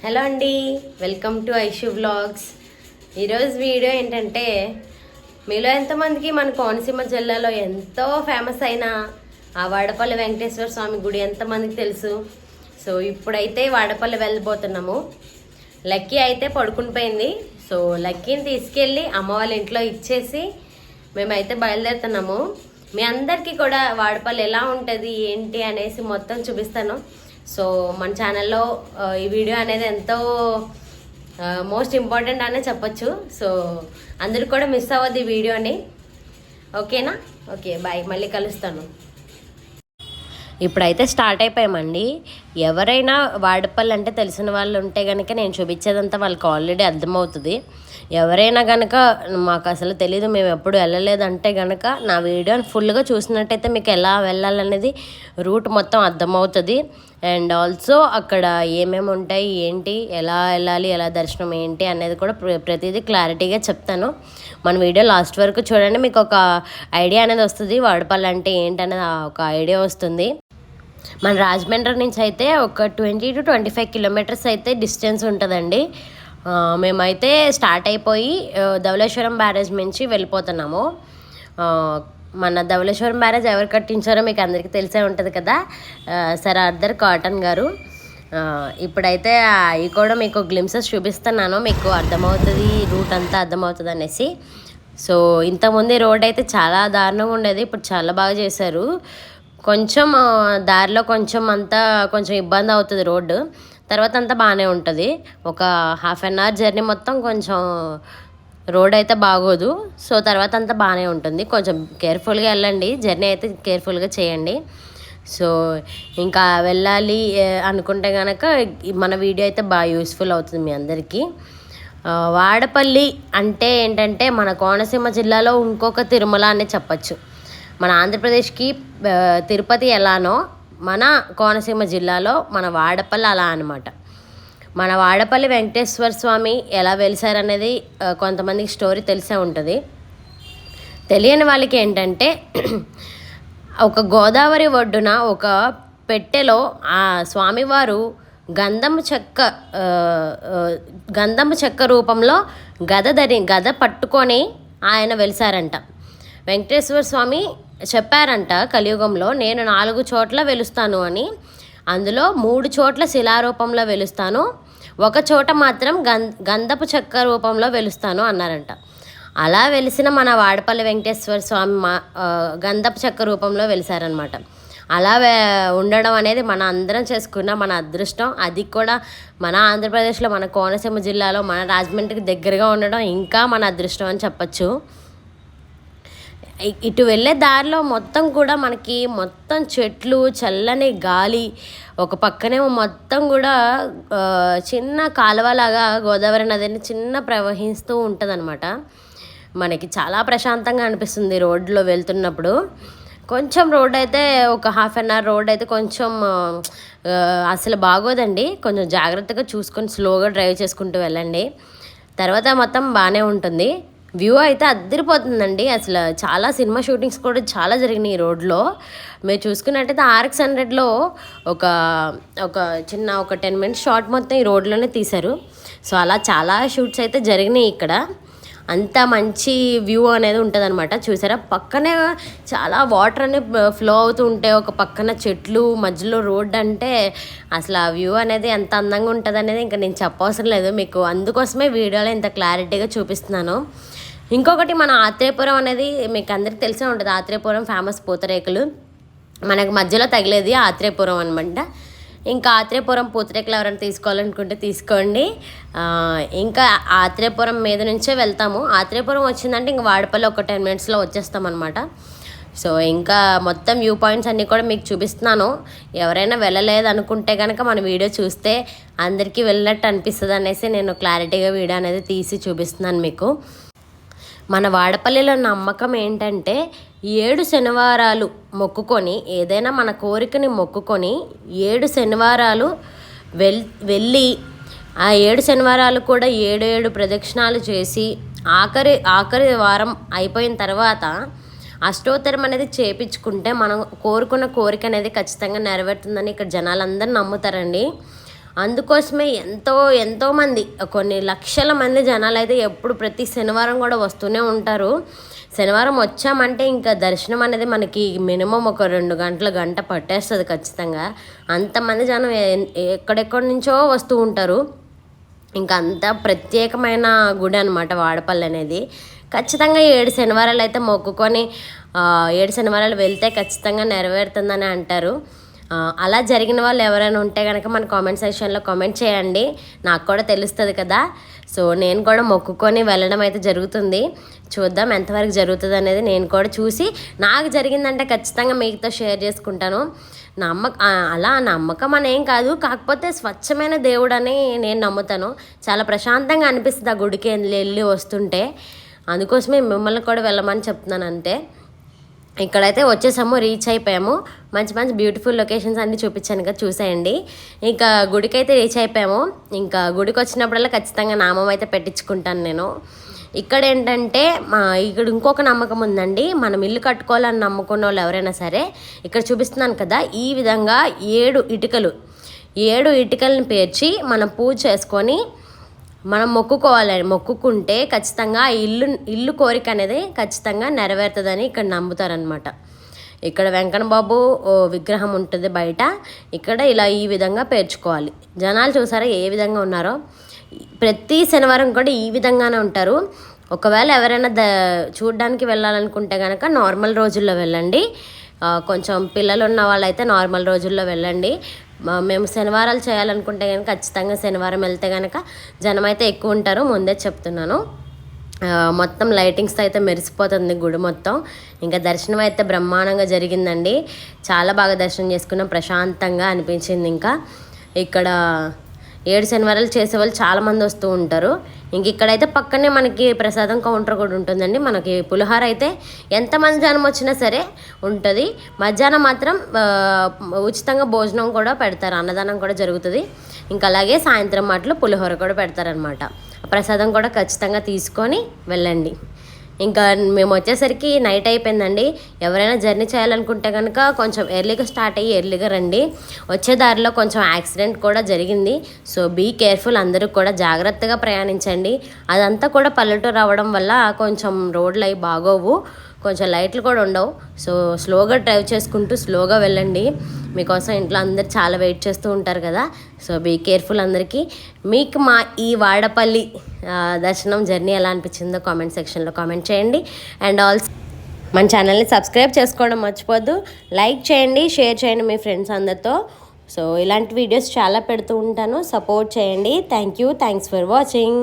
Hello అండి welcome to Aishu vlogs. ఈరోజు video ఏంటంటే మీలో ఎంతమందికి మన కోనసీమ జిల్లాలో ఎంతో ఫేమస్ అయిన ఆ వాడపల్లి వెంకటేశ్వర స్వామి గుడి ఎంతమందికి తెలుసు? సో ఇప్పుడైతే వాడపల్లి వెళ్ళిపోతున్నాము లక్కీ అయితే పడుకునిపోయింది సో లక్కీని తీసుకెళ్ళి అమ్మ వాళ్ళ ఇంట్లో ఇచ్చేసి మేమైతే బయలుదేరుతున్నాము. మీ అందరికీ కూడా వాడపల్లి ఎలా ఉంటుంది ఏంటి అనేసి మొత్తం చూపిస్తాను. సో మన ఛానల్లో ఈ వీడియో అనేది ఎంతో మోస్ట్ ఇంపార్టెంట్ అనే చెప్పొచ్చు. సో అందరూ కూడా మిస్ అవ్వద్దు ఈ వీడియోని ఓకేనా? ఓకే బాయ్ మళ్ళీ కలుస్తాను. ఇప్పుడైతే స్టార్ట్ అయిపోయామండి. ఎవరైనా వాడపల్లి అంటే తెలిసిన వాళ్ళు ఉంటే కనుక నేను చూపించేదంతా వాళ్ళకి ఆల్రెడీ అర్థమవుతుంది. ఎవరైనా కనుక మాకు అసలు తెలీదు మేము ఎప్పుడు వెళ్ళలేదంటే కనుక నా వీడియోని ఫుల్గా చూసినట్టయితే మీకు ఎలా వెళ్ళాలనేది రూట్ మొత్తం అర్థమవుతుంది. అండ్ ఆల్సో అక్కడ ఏమేమి ఉంటాయి ఏంటి ఎలా వెళ్ళాలి ఎలా దర్శనం ఏంటి అనేది కూడా ప్ర- ప్రతిదీ క్లారిటీగా చెప్తాను. మన వీడియో లాస్ట్ వరకు చూడండి మీకు ఒక ఐడియా అనేది వస్తుంది వాడపల్లి అంటే ఏంటి అనేది ఒక ఐడియా వస్తుంది. మన రాజమండ్రి నుంచి అయితే ఒక twenty to twenty five kilometres అయితే డిస్టెన్స్ ఉంటుందండి. మేమైతే స్టార్ట్ అయిపోయి ధవళేశ్వరం బ్యారేజ్ నుంచి వెళ్ళిపోతున్నాము. మన ధవళేశ్వరం బ్యారేజ్ ఎవరు కట్టించారో మీకు అందరికీ తెలిసే ఉంటుంది కదా సర్ అర్దర్ కాటన్ గారు. ఇప్పుడైతే అవి కూడా మీకు గ్లిమ్సెస్ చూపిస్తున్నాను మీకు అర్థమవుతుంది రూట్ అంతా అర్థమవుతుంది అనేసి. సో ఇంతకుముందు రోడ్ అయితే చాలా దారుణంగా ఉండేది ఇప్పుడు చాలా బాగా చేశారు. కొంచెం దారిలో కొంచెం అంతా కొంచెం ఇబ్బంది అవుతుంది రోడ్డు. తర్వాత అంతా బాగానే ఉంటుంది. ఒక హాఫ్ అన్ అవర్ జర్నీ మొత్తం కొంచెం రోడ్ అయితే బాగోదు. సో తర్వాత అంతా బాగానే ఉంటుంది. కొంచెం కేర్ఫుల్గా వెళ్ళండి. జర్నీ అయితే కేర్ఫుల్గా చేయండి. సో ఇంకా వెళ్ళాలి అనుకుంటే కనుక మన వీడియో అయితే బాగా యూస్ఫుల్ అవుతుంది మీ అందరికీ. వాడపల్లి అంటే ఏంటంటే మన కోనసీమ జిల్లాలో ఇంకొక తిరుమల అనే చెప్పచ్చు. మన ఆంధ్రప్రదేశ్కి తిరుపతి ఎలానో మన కోనసీమ జిల్లాలో మన వాడపల్లి అలా అనమాట మన వాడపల్లి వెంకటేశ్వర స్వామి ఎలా వెలిసారనేది కొంతమందికి స్టోరీ తెలిసే ఉంటుంది. తెలియని వాళ్ళకి ఏంటంటే ఒక గోదావరి ఒడ్డున ఒక పెట్టెలో ఆ స్వామివారు గంధము చెక్క గంధము చెక్క రూపంలో గద ధరి గద పట్టుకొని ఆయన వెలిసారంట. వెంకటేశ్వర స్వామి చెప్పారంట కలియుగంలో నేను నాలుగు చోట్ల వెలుస్తాను అని. అందులో మూడు చోట్ల శిలారూపంలో వెలుస్తాను ఒక చోట మాత్రం గం గంధపు చెక్క రూపంలో వెలుస్తాను అన్నారంట. అలా వెలిసిన మన వాడపల్లి వెంకటేశ్వర స్వామి మా గంధపు చెక్క రూపంలో వెలిసారనమాట అలా ఉండడం అనేది మన అందరం చేసుకున్న మన అదృష్టం. అది కూడా మన ఆంధ్రప్రదేశ్లో మన కోనసీమ జిల్లాలో మన రాజమండ్రికి దగ్గరగా ఉండడం ఇంకా మన అదృష్టం అని చెప్పచ్చు. ఇటు వెళ్ళే దారిలో మొత్తం కూడా మనకి మొత్తం చెట్లు చల్లని గాలి ఒక పక్కనేమో మొత్తం కూడా చిన్న కాలువలాగా గోదావరి నదిని చిన్న ప్రవహిస్తూ ఉంటుందన్నమాట. మనకి చాలా ప్రశాంతంగా అనిపిస్తుంది రోడ్లో వెళ్తున్నప్పుడు. కొంచెం రోడ్ అయితే ఒక హాఫ్ అన్ అవర్ రోడ్ అయితే కొంచెం అసలు బాగోదండి. కొంచెం జాగ్రత్తగా చూసుకొని స్లోగా డ్రైవ్ చేసుకుంటూ వెళ్ళండి. తర్వాత మొత్తం బాగానే ఉంటుంది. వ్యూ అయితే అద్దరిపోతుందండి. అసలు చాలా సినిమా షూటింగ్స్ కూడా చాలా జరిగినాయి ఈ రోడ్లో. మీరు చూసుకున్నట్టయితే ఆర్ఎక్స్ హండ్రెడ్లో ఒక ఒక చిన్న ఒక టెన్ మినిట్స్ షార్ట్ మొత్తం ఈ రోడ్లోనే తీశారు. సో అలా చాలా షూట్స్ అయితే జరిగినాయి ఇక్కడ. అంత మంచి వ్యూ అనేది ఉంటుందన్నమాట. చూసారా? పక్కనే చాలా వాటర్ అనేది ఫ్లో అవుతూ ఉంటే ఒక పక్కన చెట్లు మధ్యలో రోడ్ అంటే అసలు ఆ వ్యూ అనేది ఎంత అందంగా ఉంటుంది అనేది ఇంకా నేను చెప్పవసరం లేదు మీకు. అందుకోసమే వీడియోలో ఇంత క్లారిటీగా చూపిస్తున్నాను. ఇంకొకటి మన ఆత్రేయపురం అనేది మీకు అందరికీ తెలిసే ఉంటుంది. ఆత్రేయపురం ఫేమస్ పూతరేకులు. మనకు మధ్యలో తగిలేది ఆత్రేయపురం అనమాట ఇంకా ఆత్రేయపురం పూతరేకులు ఎవరైనా తీసుకోవాలనుకుంటే తీసుకోండి. ఇంకా ఆత్రేయపురం మీద నుంచే వెళ్తాము. ఆత్రేయపురం వచ్చిందంటే ఇంకా వాడపల్లి ఒక టెన్ మినిట్స్లో వచ్చేస్తాం అనమాట సో ఇంకా మొత్తం వ్యూ పాయింట్స్ అన్నీ కూడా మీకు చూపిస్తున్నాను. ఎవరైనా వెళ్ళలేదు అనుకుంటే కనుక మన వీడియో చూస్తే అందరికీ వెళ్ళినట్టు అనిపిస్తుంది అనేసి నేను క్లారిటీగా వీడియో అనేది తీసి చూపిస్తున్నాను మీకు. మన వాడపల్లిలో నమ్మకం ఏంటంటే ఏడు శనివారాలు మొక్కుకొని ఏదైనా మన కోరికని మొక్కుకొని ఏడు శనివారాలు వెల్ వెళ్ళి ఆ ఏడు శనివారాలు కూడా ఏడు ఏడు ప్రదక్షిణాలు చేసి ఆఖరి ఆఖరి వారం అయిపోయిన తర్వాత అష్టోత్తరం అనేది చేపించుకుంటే మనం కోరుకున్న కోరిక అనేది ఖచ్చితంగా నెరవేరుతుందని ఇక్కడ జనాలందరూ నమ్ముతారండి. అందుకోసమే ఎంతో ఎంతోమంది కొన్ని లక్షల మంది జనాలు అయితే ఎప్పుడు ప్రతి శనివారం కూడా వస్తూనే ఉంటారు. శనివారం వచ్చామంటే ఇంకా దర్శనం అనేది మనకి మినిమం ఒక రెండు గంటల గంట పట్టేస్తుంది ఖచ్చితంగా. అంతమంది జనం ఎక్కడెక్కడి నుంచో వస్తూ ఉంటారు. ఇంకా అంత ప్రత్యేకమైన గుడి అనమాట వాడపల్లి అనేది. ఖచ్చితంగా ఏడు శనివారాలు అయితే మొక్కుకొని ఏడు శనివారాలు వెళ్తే ఖచ్చితంగా నెరవేరుతుందని అంటారు. అలా జరిగిన వాళ్ళు ఎవరైనా ఉంటే కనుక మన కామెంట్ సెక్షన్లో కామెంట్ చేయండి. నాకు కూడా తెలుస్తుంది కదా. సో నేను కూడా మొక్కుకొని వెళ్ళడం అయితే జరుగుతుంది. చూద్దాం ఎంతవరకు జరుగుతుంది అనేది నేను కూడా చూసి నాకు జరిగిందంటే ఖచ్చితంగా మీతో షేర్ చేసుకుంటాను. నమ్మక అలా నమ్మకం అనేం కాదు. కాకపోతే స్వచ్ఛమైన దేవుడు అని నేను నమ్ముతాను. చాలా ప్రశాంతంగా అనిపిస్తుంది ఆ గుడికి వెళ్ళి వస్తుంటే. అందుకోసమే మిమ్మల్ని కూడా వెళ్ళమని చెప్తున్నాను అంటే ఇక్కడైతే వచ్చేసాము రీచ్ అయిపోయాము. మంచి మంచి బ్యూటిఫుల్ లొకేషన్స్ అన్నీ చూపించాను కదా చూసేయండి. ఇంకా గుడికైతే రీచ్ అయిపోయాము. ఇంకా గుడికి వచ్చినప్పుడల్లా ఖచ్చితంగా నామం అయితే పెట్టించుకుంటాను నేను. ఇక్కడ ఏంటంటే మా ఇక్కడ ఇంకొక నమ్మకం ఉందండి. మనం ఇల్లు కట్టుకోవాలని నమ్ముకున్న వాళ్ళు ఎవరైనా సరే ఇక్కడ చూపిస్తున్నాను కదా ఈ విధంగా ఏడు ఇటుకలు. ఏడు ఇటుకలను పేర్చి మనం పూజ చేసుకొని మనం మొక్కుకోవాలని మొక్కుకుంటే ఖచ్చితంగా ఇల్లు ఇల్లు కోరిక అనేది ఖచ్చితంగా నెరవేరుతుందని ఇక్కడ నమ్ముతారనమాట ఇక్కడ వెంకటబాబు విగ్రహం ఉంటుంది బయట. ఇక్కడ ఇలా ఈ విధంగా పేర్చుకోవాలి. జనాలు చూసారా ఏ విధంగా ఉన్నారో? ప్రతి శనివారం కూడా ఈ విధంగానే ఉంటారు. ఒకవేళ ఎవరైనా ద చూడడానికి వెళ్ళాలనుకుంటే కనుక నార్మల్ రోజుల్లో వెళ్ళండి. కొంచెం పిల్లలు ఉన్న వాళ్ళైతే నార్మల్ రోజుల్లో వెళ్ళండి. మేము శనివారాలు చేయాలనుకుంటే కనుక ఖచ్చితంగా శనివారం వెళ్తే కనుక జనం అయితే ఎక్కువ ఉంటారు ముందే చెప్తున్నాను. మొత్తం లైటింగ్స్తో అయితే మెరిసిపోతుంది గుడి మొత్తం. ఇంకా దర్శనం అయితే బ్రహ్మాండంగా జరిగిందండి. చాలా బాగా దర్శనం చేసుకున్నాం ప్రశాంతంగా అనిపించింది ఇంకా. ఇక్కడ ఏడు శనివారాలు చేసే వాళ్ళు చాలామంది వస్తూ ఉంటారు. ఇంక ఇక్కడైతే పక్కనే మనకి ప్రసాదం కౌంటర్ కూడా ఉంటుందండి. మనకి పులిహోర అయితే ఎంతమంది జనం వచ్చినా సరే ఉంటుంది. మధ్యాహ్నం మాత్రం ఉచితంగా భోజనం కూడా పెడతారు. అన్నదానం కూడా జరుగుతుంది. ఇంకా అలాగే సాయంత్రం మాటలు పులిహోర కూడా పెడతారనమాట ప్రసాదం కూడా ఖచ్చితంగా తీసుకొని వెళ్ళండి. ఇంకా మేము వచ్చేసరికి నైట్ అయిపోయిందండి. ఎవరైనా జర్నీ చేయాలనుకుంటే కనుక కొంచెం ఎర్లీగా స్టార్ట్ అయ్యి ఎర్లీగా రండి. వచ్చే దారిలో కొంచెం యాక్సిడెంట్ కూడా జరిగింది. సో బీ కేర్ఫుల్ అందరూ కూడా జాగ్రత్తగా ప్రయాణించండి. అదంతా కూడా పల్లెటూరు రావడం వల్ల కొంచెం రోడ్లు అవి బాగోవు. కొంచెం లైట్లు కూడా ఉండవు. సో స్లోగా డ్రైవ్ చేసుకుంటూ స్లోగా వెళ్ళండి. మీకోసం ఇంట్లో అందరు చాలా వెయిట్ చేస్తూ ఉంటారు కదా. సో బీ కేర్ఫుల్ అందరికీ. మీకు మా ఈ వాడపల్లి దర్శనం జర్నీ ఎలా అనిపించిందో కామెంట్ సెక్షన్లో కామెంట్ చేయండి. అండ్ ఆల్సో మన ఛానల్ని సబ్స్క్రైబ్ చేసుకోవడం మర్చిపోద్దు. లైక్ చేయండి షేర్ చేయండి మీ ఫ్రెండ్స్ అందరితో. సో ఇలాంటి వీడియోస్ చాలా పెడుతూ ఉంటాను. సపోర్ట్ చేయండి. Thank you. Thanks for watching.